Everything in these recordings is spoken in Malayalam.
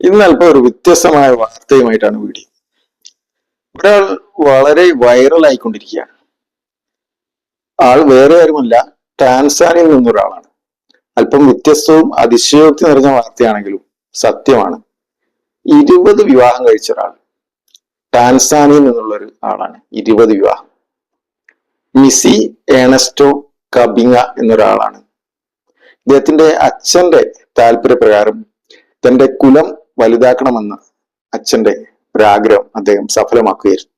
ഇന്ന് അല്പം ഒരു വ്യത്യസ്തമായ വാർത്തയുമായിട്ടാണ് വീഡിയോ ഒരാൾ വളരെ വൈറൽ ആയിക്കൊണ്ടിരിക്കുകയാണ്. ആൾ വേറെ ആരുമല്ല ടാൻസാനിയിൽ നിന്നൊരാളാണ്. അല്പം വ്യത്യസ്തവും അതിശയോക്തി നിറഞ്ഞ വാർത്തയാണെങ്കിലും സത്യമാണ്. ഇരുപത് വിവാഹം കഴിച്ച ഒരാൾ ടാൻസാനിയിൽ നിന്നുള്ള ഒരു ആളാണ്. ഇരുപത് വിവാഹം. മിസി ഏണസ്റ്റോ കബിങ്ങ എന്നൊരാളാണ്. ഇദ്ദേഹത്തിന്റെ അച്ഛന്റെ താല്പര്യപ്രകാരം തന്റെ കുലം വലുതാക്കണമെന്ന അച്ഛന്റെ ഒരാഗ്രഹം അദ്ദേഹം സഫലമാക്കുകയായിരുന്നു.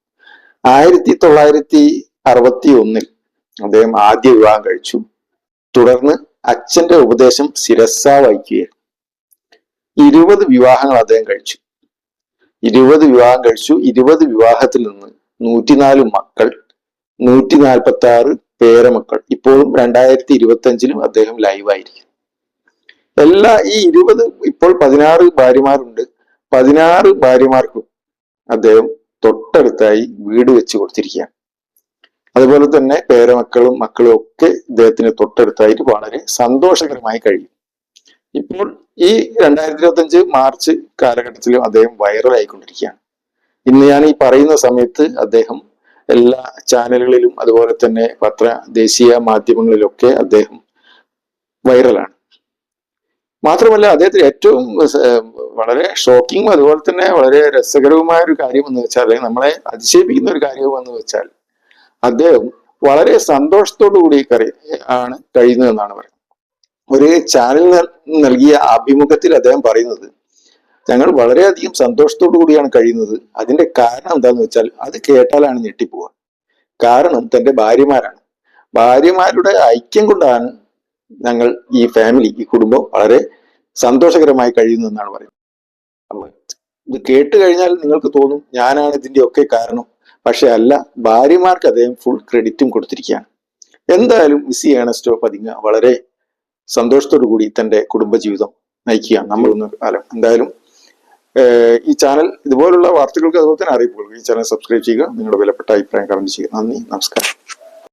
ആയിരത്തി തൊള്ളായിരത്തി അറുപത്തി ഒന്നിൽ അദ്ദേഹം ആദ്യ വിവാഹം കഴിച്ചു. തുടർന്ന് അച്ഛന്റെ ഉപദേശം ശിരസ വഹിക്കുകയായിരുന്നു ഇരുപത് വിവാഹങ്ങൾ അദ്ദേഹം കഴിച്ചു. ഇരുപത് വിവാഹം കഴിച്ചു. ഇരുപത് വിവാഹത്തിൽ നിന്ന് നൂറ്റിനാല് മക്കൾ നൂറ്റി നാൽപ്പത്തി ആറ് പേരമക്കൾ. ഇപ്പോഴും രണ്ടായിരത്തി ഇരുപത്തി അഞ്ചിലും അദ്ദേഹം ലൈവായിരിക്കും എല്ലാ ഈ ഇരുപത് ഇപ്പോൾ പതിനാറ് ഭാര്യമാരുണ്ട്. പതിനാറ് ഭാര്യമാർക്കും അദ്ദേഹം തൊട്ടടുത്തായി വീട് വെച്ച് കൊടുത്തിരിക്കുകയാണ്. അതുപോലെ തന്നെ പേരമക്കളും മക്കളും ഒക്കെ ഇദ്ദേഹത്തിന് തൊട്ടടുത്തായിട്ട് വളരെ സന്തോഷകരമായി കഴിയും. ഇപ്പോൾ ഈ രണ്ടായിരത്തി ഇരുപത്തി അഞ്ച് മാർച്ച് കാലഘട്ടത്തിലും അദ്ദേഹം വൈറലായിക്കൊണ്ടിരിക്കുകയാണ്. ഇന്ന് ഞാൻ ഈ പറയുന്ന സമയത്ത് അദ്ദേഹം എല്ലാ ചാനലുകളിലും അതുപോലെ തന്നെ പത്ര ദേശീയ മാധ്യമങ്ങളിലൊക്കെ അദ്ദേഹം വൈറലാണ്. മാത്രമല്ല അദ്ദേഹത്തിന് ഏറ്റവും വളരെ ഷോക്കിംഗ് അതുപോലെ തന്നെ വളരെ രസകരവുമായ ഒരു കാര്യം എന്ന് വെച്ചാൽ അല്ലെങ്കിൽ നമ്മളെ അതിശയിപ്പിക്കുന്ന ഒരു കാര്യം എന്ന് വെച്ചാൽ അദ്ദേഹം വളരെ സന്തോഷത്തോടു കൂടി ആണ് കഴിയുന്നതെന്നാണ് പറയുന്നത്. ഒരു ചാനലിന് നൽകിയ അഭിമുഖത്തിൽ അദ്ദേഹം പറയുന്നത് ഞങ്ങൾ വളരെയധികം സന്തോഷത്തോടു കൂടിയാണ് കഴിയുന്നത്. അതിന്റെ കാരണം എന്താണെന്ന് വെച്ചാൽ അത് കേട്ടാലാണ് ഞെട്ടിപ്പോവുക. കാരണം തന്റെ ഭാര്യമാരാണ്. ഭാര്യമാരുടെ ഐക്യം കൊണ്ടാണ് ഞങ്ങൾ ഈ ഫാമിലി ഈ കുടുംബം വളരെ സന്തോഷകരമായി കഴിയുന്നു എന്നാണ് പറയുന്നത്. ഇത് കേട്ട് കഴിഞ്ഞാൽ നിങ്ങൾക്ക് തോന്നും ഞാനാണ് ഇതിന്റെ ഒക്കെ കാരണം. പക്ഷെ അല്ല ഭാര്യമാർക്ക് അദ്ദേഹം ഫുൾ ക്രെഡിറ്റും കൊടുത്തിരിക്കുകയാണ്. എന്തായാലും മിസ്സി ഏണസ്റ്റോ പതിങ്ങ വളരെ സന്തോഷത്തോടു കൂടി തന്റെ കുടുംബജീവിതം നയിക്കുകയാണ്. നമ്മളൊന്ന് കാലം എന്തായാലും ഈ ചാനൽ ഇതുപോലുള്ള വാർത്തകൾക്ക് അതുപോലെ തന്നെ അറിയിപ്പുകൾ. ഈ ചാനൽ സബ്സ്ക്രൈബ് ചെയ്യുക. നിങ്ങളുടെ വിലപ്പെട്ട അഭിപ്രായം കമന്റ് ചെയ്യുക. നന്ദി. നമസ്കാരം.